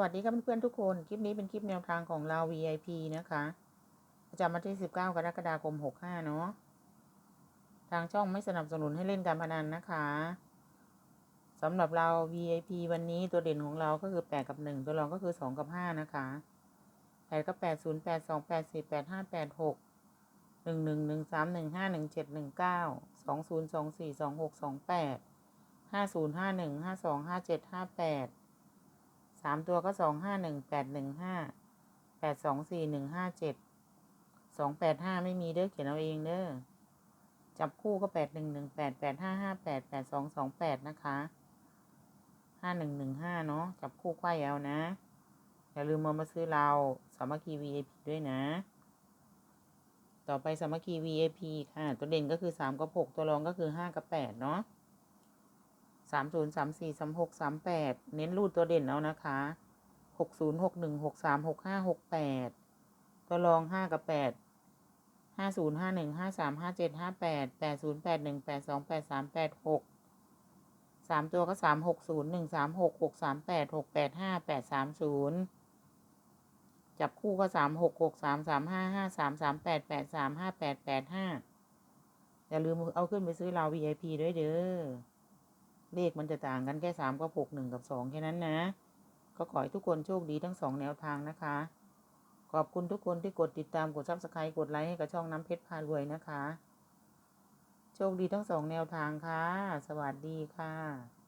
วัสดีครับเพื่อนๆทุกคน คลิปนี้เป็นคลิปแนวทางของเรา VIP นะคะประจำวันที่ 19 กรกฎาคม 65 เนาะ ทางช่องไม่สนับสนุนให้เล่นการพนันนะคะสำหรับเรา VIP วันนี้ตัวเด่นของเราก็คือ 8 กับ 1 ตัวรองก็คือ 2 กับ 5 นะคะ 8 กับ 8 0 8 2 8 4 8 5 8 6 1 1 1 3 1 5 1 7 1 9 2 0 2 4 2 6 2 8 5 0 5 1 5 2 5 7 5 8 สามตัวก็สองห้าหนึ่งแปดหนึ่งห้าแปดสองสี่หนึ่งห้าเจ็ดสองแปดห้าไม่มีเด้อเขียนเอาเองเด้อจับคู่ก็แปดหนึ่งหนึ่งแปดแปดห้าห้าแปดแปดสองสองแปดนะคะห้าหนึ่งหนึ่งห้าเนาะจับคู่ไขว้เอานะ อย่าลืมมามาซื้อเราสามัคคี VIP ด้วยนะ ต่อไปสามัคคี VIP ค่ะ ตัวเด่นก็คือสามกับหกตัวรองก็คือห้ากับแปดเนาะ สามศูนย์สามสี่สามหกสามแปดเน้นรูดตัวเด่นเอานะคะหกศูนย์หกหนึ่งหกสามหกห้าหกแปดตัวรองห้ากับแปดห้าศูนย์ห้าหนึ่งห้าสามห้าเจ็ดห้าแปดแปดศูนย์แปดหนึ่งแปดสองแปดสามแปดหกสามตัวก็สามหกศูนย์หนึ่งสามหกหกสามแปดหกแปดห้าแปดสามศูนย์จับคู่ก็สามหกหกสามสามห้าห้าสามสามแปดแปดสามห้าแปดแปดห้าอย่าลืมเอาขึ้นไปซื้อเรา VIP ด้วยเด้อ เลขมันจะต่างกันแค่สามกับหกหนึ่งกับสองแค่นั้นนะ ก็ขอให้ทุกคนโชคดีทั้งสองแนวทางนะคะ ขอบคุณทุกคนที่กดติดตามกดซับสไครต์กดไลค์ให้กับช่องน้ำเพชรพารวยนะคะ โชคดีทั้งสองแนวทางค่ะ สวัสดีค่ะ